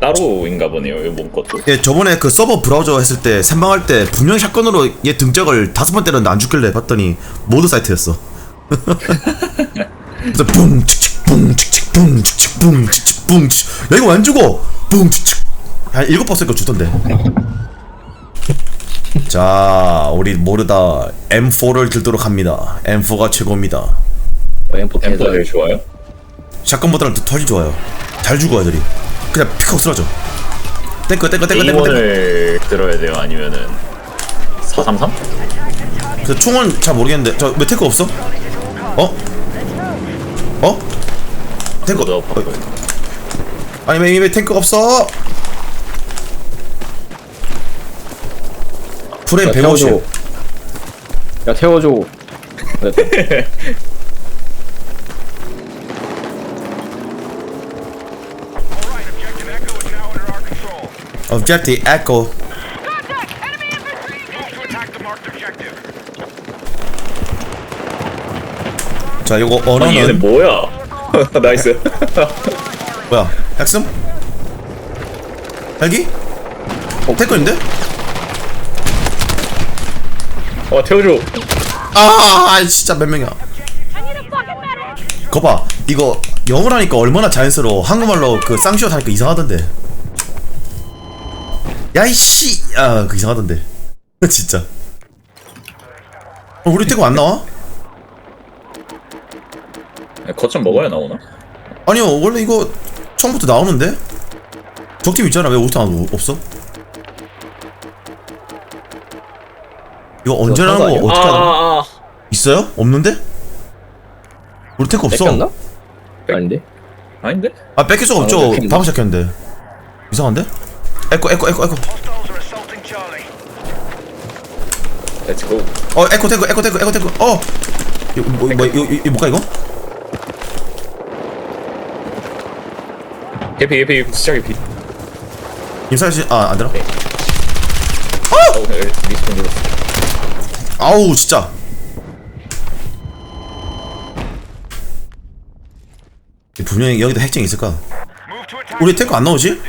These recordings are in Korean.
따로인가 보네요. 이몸 것도. 예, 저번에 그 서버 브라우저 했을 때 선방할 때 분명히 샷건으로 얘 등짝을 다섯 번 때렸는데 안 죽길래 봤더니 모드 사이트였어. 그래서 뿡 칙칙 뿡 칙칙 뿡 칙칙 뿡 칙칙 뿡 칙칙 야 이거 안 죽어 뿡 칙칙 한 일곱 번 쓸거 죽던데. 자, 우리 모르다 M4를 들도록 합니다. M4가 최고입니다. 엠포 템포 제일 좋아요. 샷건보다는 더 훨씬 좋아요. 잘 죽어 애들이. 그냥 픽하고 쓰러져. 땡거 땡거 땡거 땡거 땡거. A1을 들어야 돼요. 아니면은 433? 그 총은 잘 모르겠는데 저왜 탱크 없어? 어? 어? 탱크 어. 아니 왜, 왜 탱크 없어? 프레임 야 150 태워줘 야 태워줘 됐다 Alright, objective Echo is now under our control. Objective Echo Contact! Enemy infantry! Move to attack the marked objective. 자 요거 아니 얘는 언어는 뭐야? 나이스. 뭐야 핵슴? 헬기? 어 탱크인데? 어 태워줘. 아 아이, 진짜 몇 명이야 거봐 이거 영어로 하니까 얼마나 자연스러워 한국말로 그 쌍시옷 하니까 이상하던데 야이씨 아 그 이상하던데 진짜 어, 우리 태고 안 나와? 거점 먹어야 나오나? 아니요 원래 이거 처음부터 나오는데 적팀 있잖아 왜안 없어? 이거 언제 나는 거? 어떻게 하는 거 아, 아, 있어요? 없는데? 우리 태고 없어 뺏겼나? 아닌데? 아. 아닌데? 아 뺏길 수가 아, 없죠. 방금 시작했는데 이상한데? 에코 에코 에코 에코. Let's go. 어 에코 탱크 에코 탱크 에코 탱크 어 이거 뭐, 뭐 이거 이거 뭘까 이거? 개피 개피 진짜 개피. 임사일 씨아 안 되나? 어, 네, 리스폰 눌렀어. 아우 진짜 분명히 여기도 핵쟁이 있을까? 우리 탱크 안 나오지?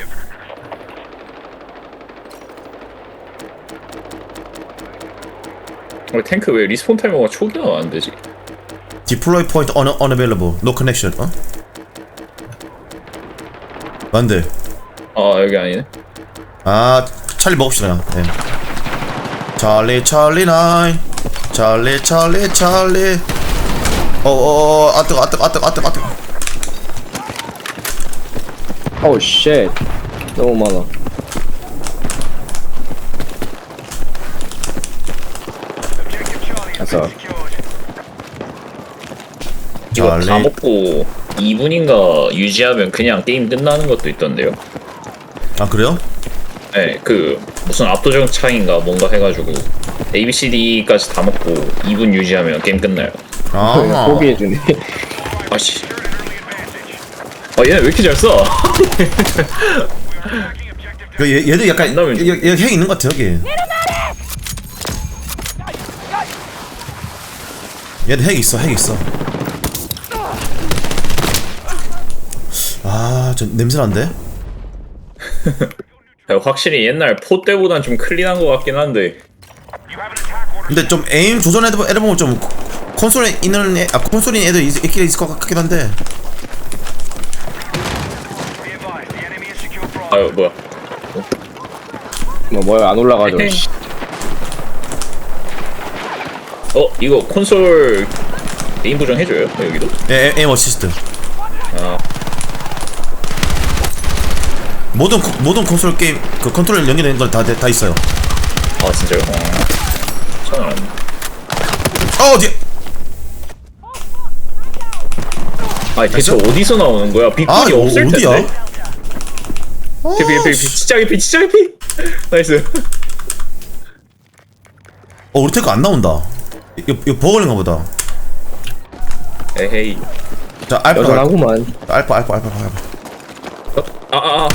어, 탱크 왜 리스폰 타이머가 초기화 안 되지? Deploy point un unavailable. No connection. 어? 안돼. 아 여기 아니네. 아 찰리 먹읍시다. 네. 찰리 찰리 나인. 찰리 찰리 찰리. 어어어 아 뜨거 아 뜨거 아 뜨거 아 뜨거 아 뜨거. 어우 쉣 너무 많아 Objective Charlie has That's been all. secured. 이거 다. 먹고 2분인가 유지하면 그냥 게임 끝나는 것도 있던데요. 아 그래요? 네, 그 무슨 압도적 차이인가 뭔가 해가지고 A, B, C, D까지 다 먹고 2분 유지하면 게임 끝나요. 아. 포기해주네 아씨. 아 얘네 왜 이렇게 잘 써? 그 얘, 얘들 약간 끝나면 여기 여기 핵 있는 것 같아 여기. 얘들 핵 있어 핵 있어. 아저 냄새 난데? 확실히 옛날 포 때보단 좀 클린한 것 같긴 한데. 근데 좀 에임 조전 애들 애들 보면 좀 콘솔에 있는 애, 아 콘솔인 애들 있, 있긴 있을 것 같긴 한데. 아유 뭐야 뭐 뭐야 안 올라가죠 씨. 어 이거 콘솔 게임 보정 해줘요 여기도? 에, 에, 에임 어시스트. 아 모든 코- 모든 콘솔 게임 그 컨트롤 연결된 걸다 다 있어요. 아 진짜요? 어. 처음 알았네 어 어디? 아니 대체 어디서 나오는 거야? 아 이거 없을 어디야? 텐데 개피 개피 개피 진짜 개피 진짜 개피 나이스 어 우리 테크 안 나온다. 이거 이거 버거인가 보다. 에헤이 자 알파 여전하구만 알파 알파 알파. 알파. 아 아 아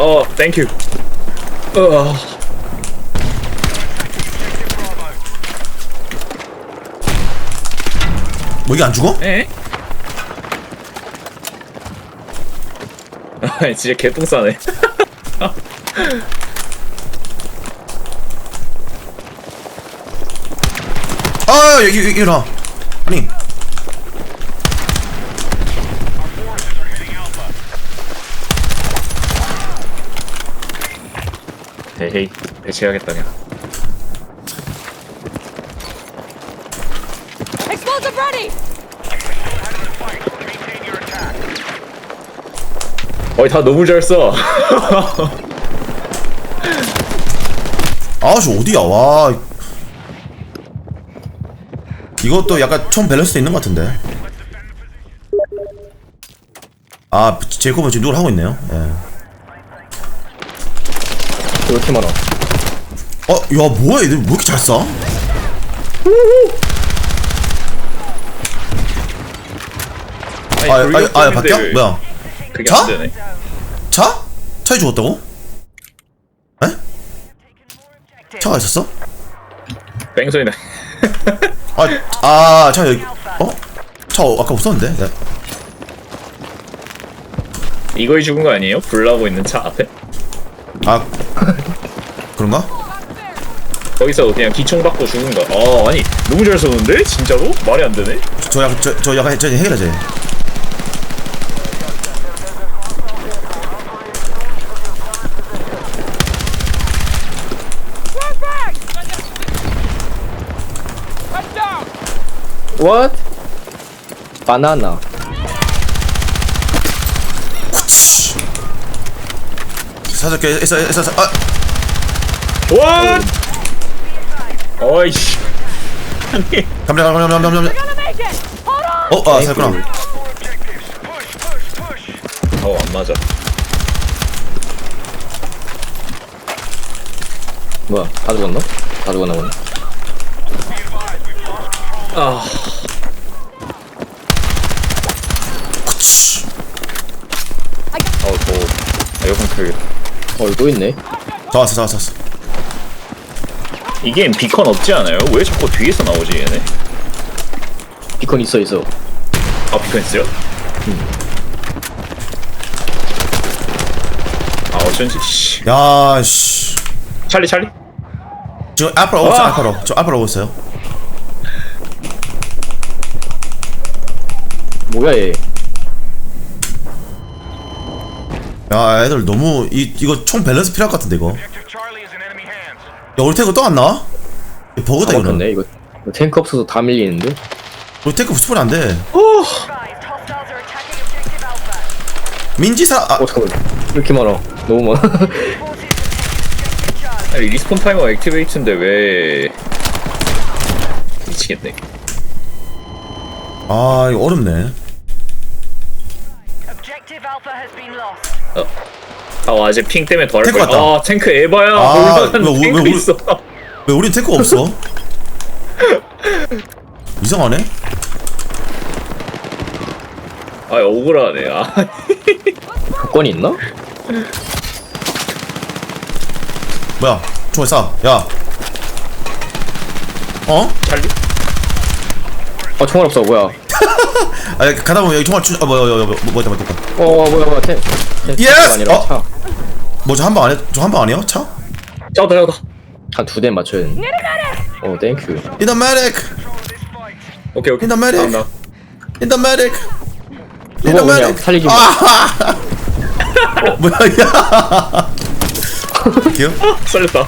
어 땡큐 어 뭐 이게 안 죽어? 에? 아 진짜 개똥 싸네 아 여기 여기 나 아니. 헤헤이 배치해야겠다 그냥 Explosive ready! Having a fight. Maintain your attack. 어이 다 너무 잘 써 아저 어디야 와 이것도 약간 총 밸런스 있는 것 같은데 아 제이콥은 지금 누굴 하고 있네요 예. 왜 이렇게 많아? 어, 야, 뭐야, 얘들 왜 이렇게 잘 쏴? 아니 아, 아, 아, 돌격하는데 바뀌어? 왜 뭐야? 그게 자? 안 되네 차? 차에 죽었다고? 에? 차가 있었어? 뺑소니 나 아, 아, 차 여기, 어? 차 어, 아까 없었는데? 네. 이거에 죽은 거 아니에요? 불나고 있는 차 앞에? 아, 그런가? 거기서 그냥 기총 받고 죽은 거. 아 아니 너무 잘 쏘는데 진짜로 말이 안 되네. 저, 저 약간, 저, 저 약간, 저 해결하지. What? 바나나. 사줄게, 있어, 있어, 있어, 아, 와! 어이씨. 아니 감자, 감자, 감자, 감자, 감자. Gonna make it! Hold on! 어, 아, 살구나. Push. 어안 맞아. 뭐야? 다 죽었나? 다 죽었나 보네. 아 어고 에어컨 켜야겠다. 어, 또 있네. 잡았어, 잡았어, 잡았어. 이 게임 비컨 없지 않아요? 왜 자꾸 뒤에서 나오지 얘네? 비컨 있어, 있어. 아 비컨 있어요? 아 어쩐지 씨. 야, 씨. 찰리 찰리? 지금 앞으로 오고 있어요, 아. 앞으로. 저 앞으로 오고 있어요. 뭐야, 얘. 야, 애들 너무, 이, 이거 총 밸런스 필요할 것 같은데, 이거. 야, 우리 태그 또안 나와? 이거 버그다, 다 이거는. 먹혔네, 이거. 이거 탱크 없어서 다 밀리는데? 우리 태그 스폰이 안 돼. Advised, hostiles are attacking objective Alpha. 민지사, 아, 어, 잠깐만. 왜 이렇게 많아? 너무 많아. 아니 리스폰 타이머 액티베이트인데 왜 미치겠네. 아, 이거 어렵네. Objective Alpha has been lost. 아 아직 핑 때문에 더할 탱크 거야. 왔다. 아 탱크 에바야. 아, 왜, 왜, 탱크 왜, 있어. 왜 우린 태그가 없어? 이상하네? 아 억울하네. 아 조건이 있나? 뭐야, 총알 쏴. 야. 어? 어, 총알 없어, 뭐야. 아, 가다 보면 여기 총알 주, 아, 뭐야, 뭐야, 뭐야, 뭐야, 뭐야, 뭐야. 어, 뭐야, 뭐야, 탱. 탱 Yes! 아니라 어? 차. 뭐저 한 방안 해? 저한 방 아니에요? 차? 짜다 짜다. 한 두 대 맞춰야 되는데. 어, 땡큐. In the medic! 오케이 오케이. In the medic. 다음, 다음. In the medic! In 누가 the 그냥 medic! 살리지 마. 아! 어, 뭐야, 야! 귀여워? 살렸다.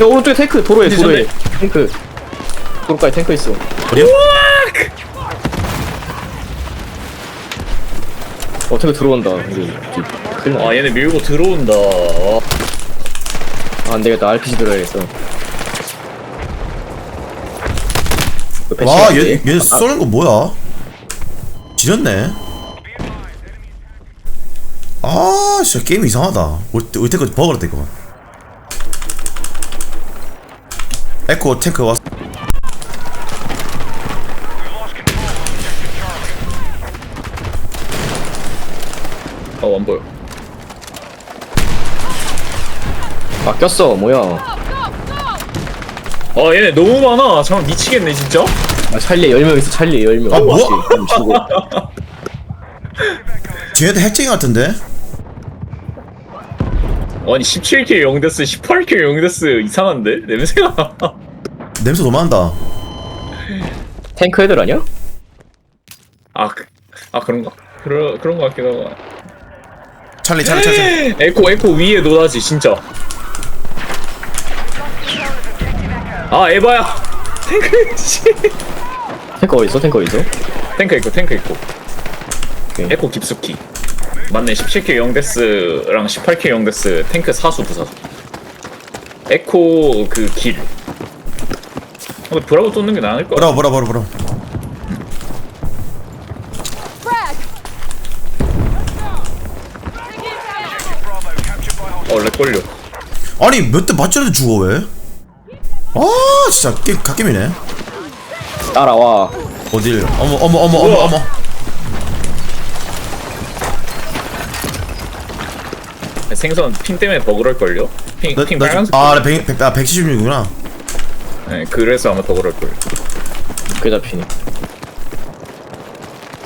야, 오른쪽에 탱크, 도로에, 도로에. 탱크. 도로까지 탱크 있어. 어디요? 어, 탱크 들어온다. 큰일 나. 아 얘네 밀고 들어온다. 아, 안 되겠다. RPG 들어야겠어. 와, 안 얘, 돼? 얘 아, 쏘는 거 뭐야? 지렸네. 아, 진짜 게임 이상하다. 우리, 우리 탱크 버그랬다, 이거. 에코 탱크 왔어. 아안 보여. 바뀌었어. 뭐야. 아 얘네 너무 많아. 잠깐 미치겠네 진짜. 아, 찰리 10명 있어 찰리 10명 아, 뭐? 죽어 쟤네들 핵쟁이 같은데? 아니 17킬 0데스 18킬 0데스 이상한데? 냄새가 냄새 너무 난다 탱크 애들 아니야? 아, 그, 아 그런가? 그러, 그런 거 같기도 하고 찰리 찰리 찰리 찰리. 에코 에코 위에 노다지 진짜 아 에바야 탱크 씨. 탱크 어디 있어 탱크 어디 있어? 탱크 있고 탱크 있고 오케이. 에코 깊숙이 맞네 17킬 0데스랑 18킬 0데스 탱크 사수 부사수. 에코 그길. 어, 브라보 쫓는 게 나을 것 같아 뭐라 뭐라 뭐라 뭐라. 어 렉걸려. 아니 몇 대 맞춰도 죽어 왜? 아 진짜 게임 갓겜이네. 따라와. 어딜? 어머 어머 어머 어머 어머 생선 핑 때문에 버그럴걸요? 핑, 핑 빨간색 아 100, 100, 아 176이구나. 네, 그래서 아마 버그럴걸요 꽤 잡히네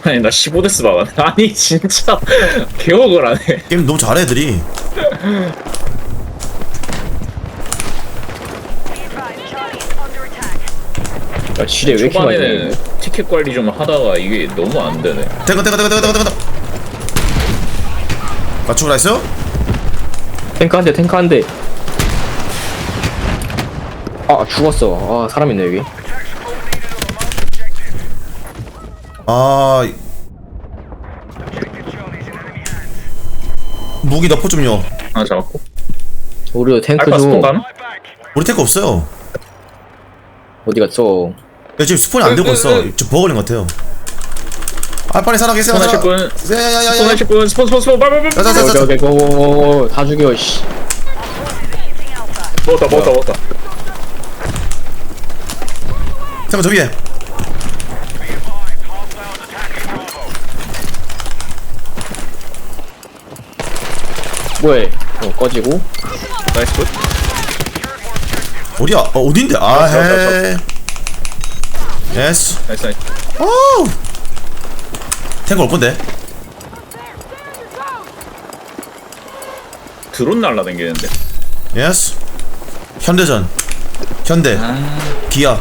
아니 나 15데스 박았네 아니 진짜. 개억을 하네. 게임 너무 잘해 애들이. Be advised, Charlie is under attack. 야 지뢰 왜 이렇게 많이 초반에는 돼? 티켓 관리 좀 하다가 이게 너무 안 되네. 탱커 탱커 탱커 탱커 탱커 탱커 맞추고 나이스 탱크 한 대 탱크 한 대. 아 죽었어. 아 사람 있네 여기. 아. 무기 너프 좀요. 하나 잡았고. 우리도 탱크 알파 좀 스폰. 우리 탱크 없어요. 어디 갔어? 야, 지금 스폰이 안 되고 있어. 저 버거린 것 같아요 아 빨리 살아 계세요 스폰 하실 분. 스폰 야야야야야 하실 분. 스폰 스폰 스폰. 빨빨빨 자, 자, 자, 자. 오케이 오케이. 고고고고 다 죽여 씨. 먹었다 먹었다 먹었다. 탱커 저 위에. 뭐해? 어 꺼지고. 나이스 굿. 어디야? 어 어딘데? 아헤. 예스. 나이스 나이스. 오 탱커 올 건데 드론 날라다니는데. 예스. 현대전. 현대. 기아.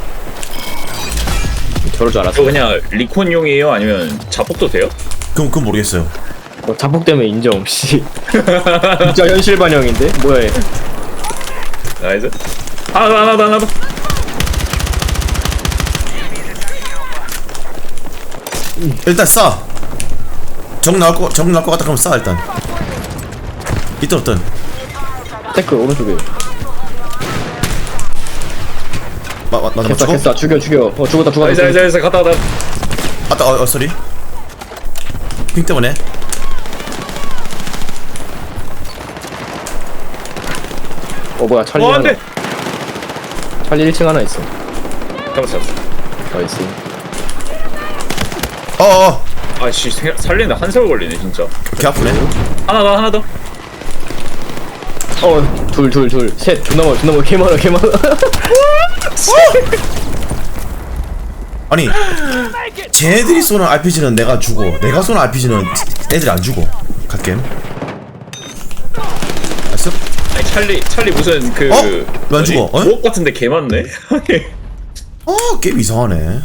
저럴 줄 알았어 저 그냥 리콘용이에요? 아니면 자폭도 돼요? 그럼 그건 모르겠어요. 어, 자폭 때문에 인정 씨 진짜 현실 반영인데? 뭐야 얘? 나이스. 하나 더 하나 더 하나. 더 일단 쏴 정 나올 거 정 나올 것 같다 그럼 쏴 일단. 있든 없든 탱크 오른쪽에. 마 마 맞아 됐어 맞추고 됐어 죽여 죽여. 어 죽었다 죽었다. 나이스 나이스 나이스 갔다 갔다. 아따 어, 어 쏘리 핑 때문에. 어 뭐야 찰리 어 하나. 안돼. 찰리 1층 하나 있어. 잡았어 잡았어. 나이스. 어어 아씨 살리는데 한 세월 걸리네 진짜 개 아프네 하나 더 하나 더 어 둘 둘 둘 셋 존나 많아 존나 많아 개 많아 개 많아 아니 쟤들이 쏘는 RPG는 내가 주고 내가 쏘는 RPG는 애들이 안 주고 갓겜 알았어? 아니 찰리 찰리 무슨 그 어? 왜안? 죽어? 어? 같은데 개 많네 어 게임 이상하네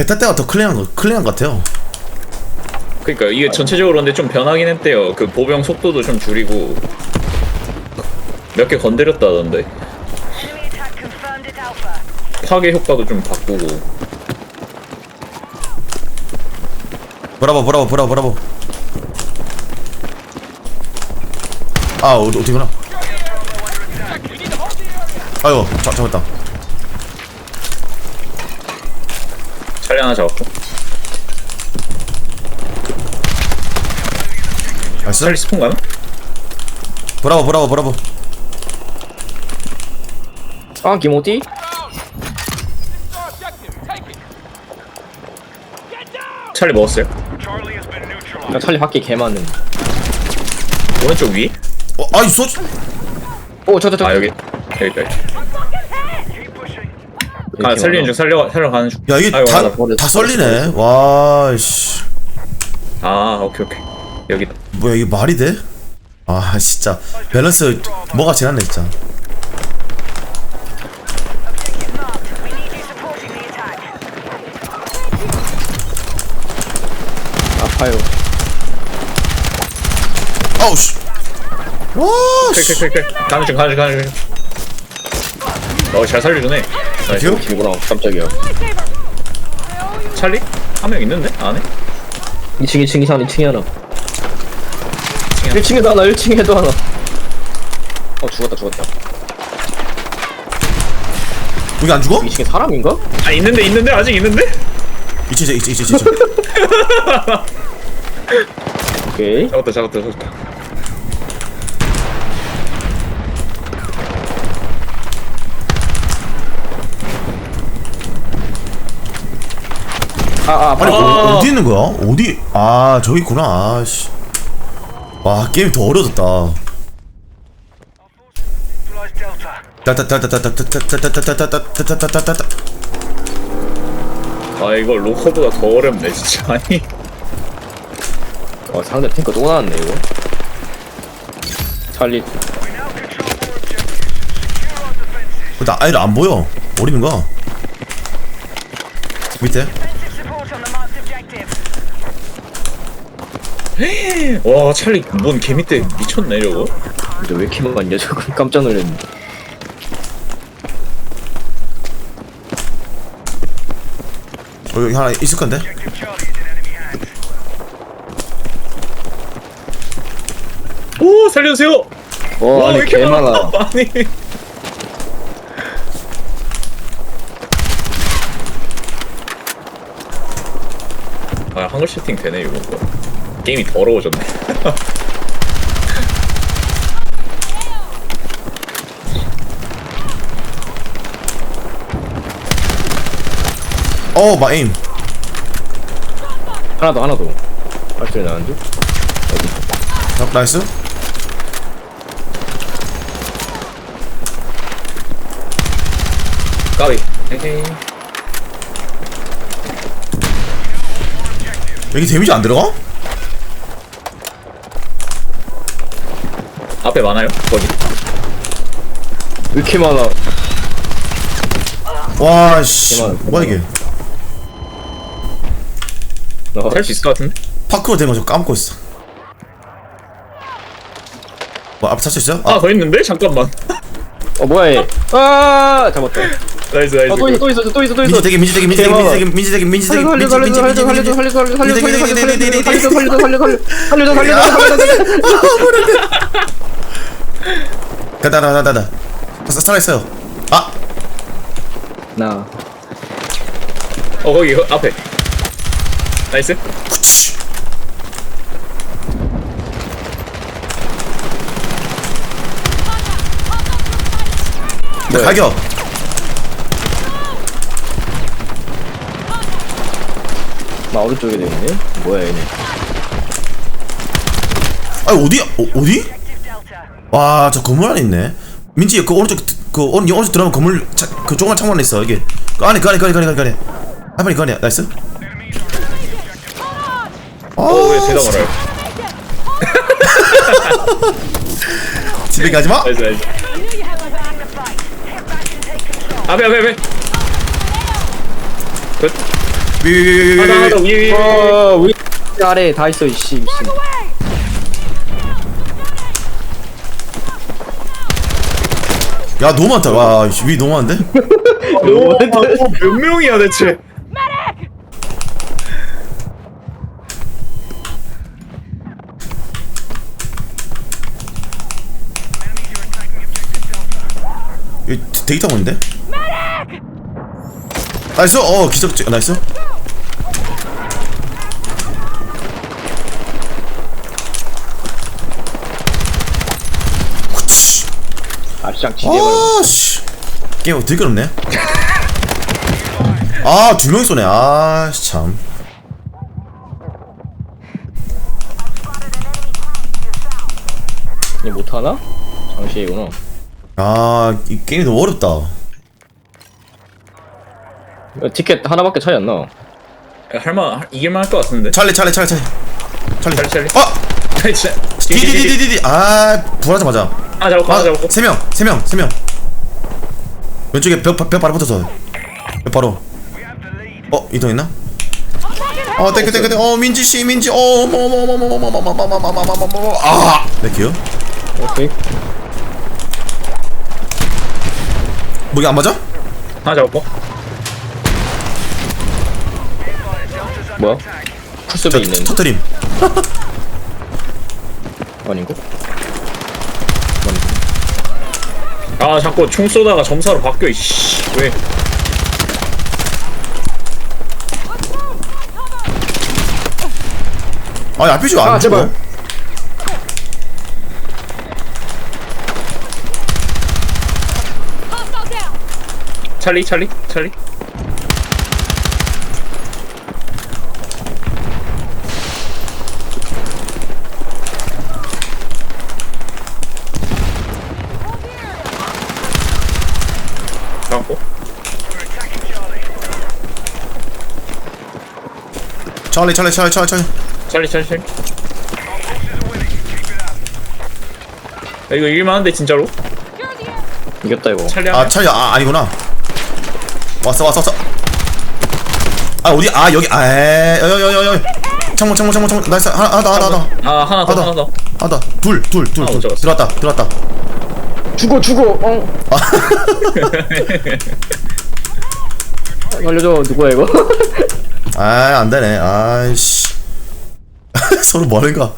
베타 때가 더 클린한 거 클린한 것 같아요. 그러니까 이게 전체적으로 근데 좀 변하긴 했대요. 그 보병 속도도 좀 줄이고. 몇 개 건드렸다던데. Enemy attack confirmed at Alpha. 파괴 효과도 좀 바꾸고. 브라보 브라보 브라보 브라보. 아 어디 어디구나? 아유 잡, 잡았다 찰리 하나 잡았고 알았어? 찰리 스폰 가나? 브라보 브라보 브라보 아 김호띠 찰리 먹었어요? 야 찰리 밖에 개 많은 오른쪽 위? 어 아이 소오 저저 저 아 여기 여기까지. 아 살리는 중 살려 살려 가는 중. 야 이게 아이고, 다. 버렸어, 다 썰리네 와 씨 아 오케이 오케이 여기다. 뭐야 이게 말이 돼? 아 진짜 밸런스 뭐가 지났네 진짜. 아파요. 아우 씨 와씨 클클클클 가는 중 가는 중 가는 중. 어잘 살려주네. 나이스. 큐? 길구나 깜짝이야. 찰리? 한 명 있는데 안에? 2층 2층 이상 2층에 하나. 하나. 1층에도 하나 1층에도 하나. 어 죽었다 죽었다. 여기 안 죽어? 2층에 사람인가? 아 있는데 있는데 아직 있는데? 이치 이치 이치 이치 오케이. 잡았다 잡았다 잡았다. 아 아 아니 어, 어디 있는 거야? 어디? 아 저기 있구나 아씨 와 게임이 더 어려졌다. 따따따따따따따따따따따따따따따따따따 아 이거 로커보다 더 어렵네 진짜 아니. 와 상대 탱크 또 나왔네 이거. 찰리. 나 아이를 안 보여 어디 있는 거야? 밑에? Defensive support on the marked objective. 와 찰리 뭔 개미 때 미쳤네 저거. 근데 왜 이렇게 많냐 저거 깜짝 놀랐네. 어, 여기 하나 있을 건데? 오 살려주세요. 와 와, 아니 왜 이렇게 개 많아? 많아. 아니. 아 한글 세팅 되네 이거. 게임이 더러워졌네. 어 마임 하나 더 하나 더. 발소리 나는데? 자, 나이스 까비. 헤헤. 여기 데미지 안 들어가? 앞에 많아요? 거기. 왜 이렇게 많아? 와씨 대만, 뭐야 이게 나할수 있을 것 같은데? 파크로 된 거 저 까먹고 있어 뭐 앞에 찰수 있어? 아 아, 더 있는데? 잠깐만. 어 뭐야 얘? 아 잡았다. 나이스, 나이스. 아또 있어 또 있어 또 있어 또 있어. 민지대기 민지대기 민지대기 민지대기 민지대기 민지대기 살려 살려 민지대기 살려 살려 민지대기 살려 살려 살려 살려 살려 살려 민지대기 살려 살려 살려 살려 살려 살려 살려 가 다 가다 가다 살아있어요 아 나 어, 거기, 거, 앞에. 나이스. 쿠치 나 뭐야? 가격 나 오른쪽에 돼 있네. 뭐야 얘네? 아 어디 어, 어디? 와 저 건물 안에 있네 민지 그 오른쪽 그 오른 오른쪽 들어가면 건물 차, 그 조그만 창문 안에 있어 여기 그 안에 그 안에 그 안에 그 안에 그 안에 아 빨리 그 안에 나이스 어, 왜 대답 알아요? 집에 가지 마 나이스, 나이스. Control. 앞에, 앞에, 앞에. 끝. 위 위 위 위위위 하나, 하나 더, 위에, 위에. 어 우리 아래 다 있어 이씨 미친. 야 너무 많다 와위 너무 많은데? 오, 아, 몇 명이야, 대체? 여기 데- 데이터 보는데? 나이스 어 기적 나이스 아 시장 치대버려 게임 어떻게 그렇네 아두 명이 쏘네 아참 얘 못하나? 장시이구나 아, 이 게임이 너무 어렵다. 티켓 하나밖에 차이 안나 할만 이길만 할 것 같은데. 찰리, 찰리, 찰리, 찰리. 찰리, 찰리. 아! 디디디디디디 아, 부활하자마자. 아, 잡고, 아, 잡고. 세 명, 세 명, 세 명. 왼쪽에 벽, 벽 바로 붙어서. 벽 바로. 어, 이동했나? 어, 땡큐, 땡큐, 땡큐. 어, 민지 씨, 민지. 어, 어머, 어머, 어머, 어머, 어머, 어머, 어머, 어머, 어머, 어머, 어머, 아, 땡큐. 오케이. 목이 안 맞아? 하나 잡았고. 뭐야? 쿨섭이 있는. 터트림. 아닌가? 아 자꾸 총 쏘다가 점사로 바뀌어 이씨. 왜? 아니 RPG가 안 아, 죽어 제발. 찰리 찰리 찰리 천천히 천천히 천천히 천천히 찰리 찰리 찰리 야, 이거 이길만한데 진짜로? 이겼다 이거. 찰리 아 하면 천천히 아 아니구나. 왔어 왔어 왔어. 아 어디 아 여기 아에여여여여 창문 창문 창문 창문. 나이스. 하나 하나 더, 하나 더, 아 하나 더 하나 하나 더 더 하나 더둘둘둘둘 아, 어쩌겠어. 들어왔다 들어왔다. 죽어 죽어. 어. 알려줘. 누구야 이거? 아 안 되네. 아이씨. 서로 뭐하는가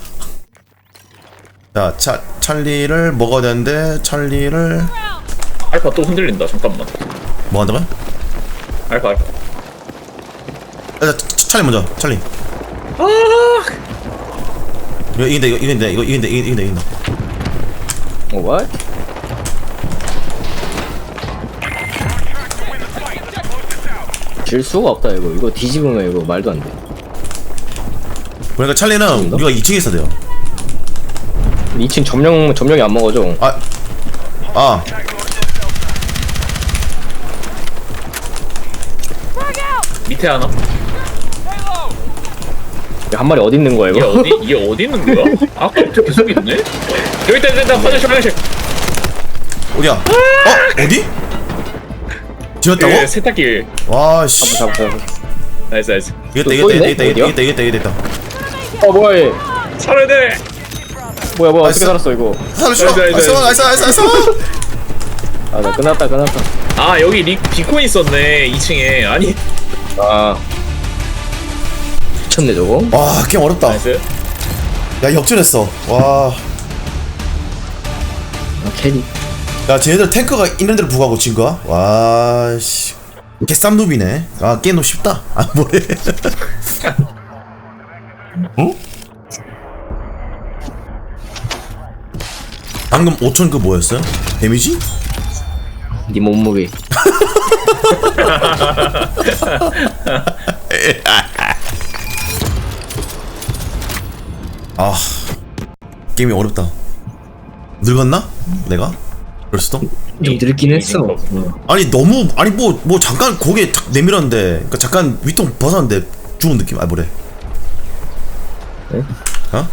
자 차, 찰리를 먹어야 되는데 찰리를 알파 또 흔들린다. 잠깐만. 뭐 한다고요? 알파 알파. 아, 차- 찰리 먼저 찰리. 아! 이거 이긴다 이거 이긴다 이거 이긴다 이긴다 이긴다. 어 what? 질 수가 없다 이거. 이거 뒤집으면 이거 말도 안돼. 그러니까 찰리는? 우리가 2층에 있어야 돼요. 2층 점령 점령이 안 먹어져. 아. 아, 밑에 하나? 한 마리 어디 있는 거야 이게 이거 어디 이게 어디 있는 거야? 아저 계속 있네? 여기 있다 여기 있다. 화장실 화장실 어디야? 어? 어디? 지었다고? 그 세탁기. 와씨. 잡아 잡아 나이스 나이스. 이겼다 또 이겼다? 이겼다 이겼다? 이겼다 이겼다 이겼다. 어 뭐야 얘? 살아야 돼! 뭐야 뭐야 나이스. 어떻게 살았어 이거? 살려줘 나이스, 나이스. 나이스, 나이스 나이스 나이스 아 나 끝났다 끝났다. 아 여기 리, 비콘 있었네 2층에. 아니. 아. 미쳤네 저거. 와 게임 어렵다. 나이스. 야 역전했어. 아, 캐리 쟤네들 탱크가 있는데도 불구하고 진 거야? 와씨 개쌈누비네 아 게임 너무 쉽다 아 뭐래 응? 방금 5천 그 뭐였어요? 데미지? 네 몸무게 아 게임이 어렵다 늙었나? 내가? 그럴 수도? 좀 늙긴 했어 어. 아니 너무 아니 뭐 뭐 잠깐 고개 탁 내밀었는데 그러니까 잠깐 위통 벗었는데 죽은 느낌 아 뭐래 네? 어?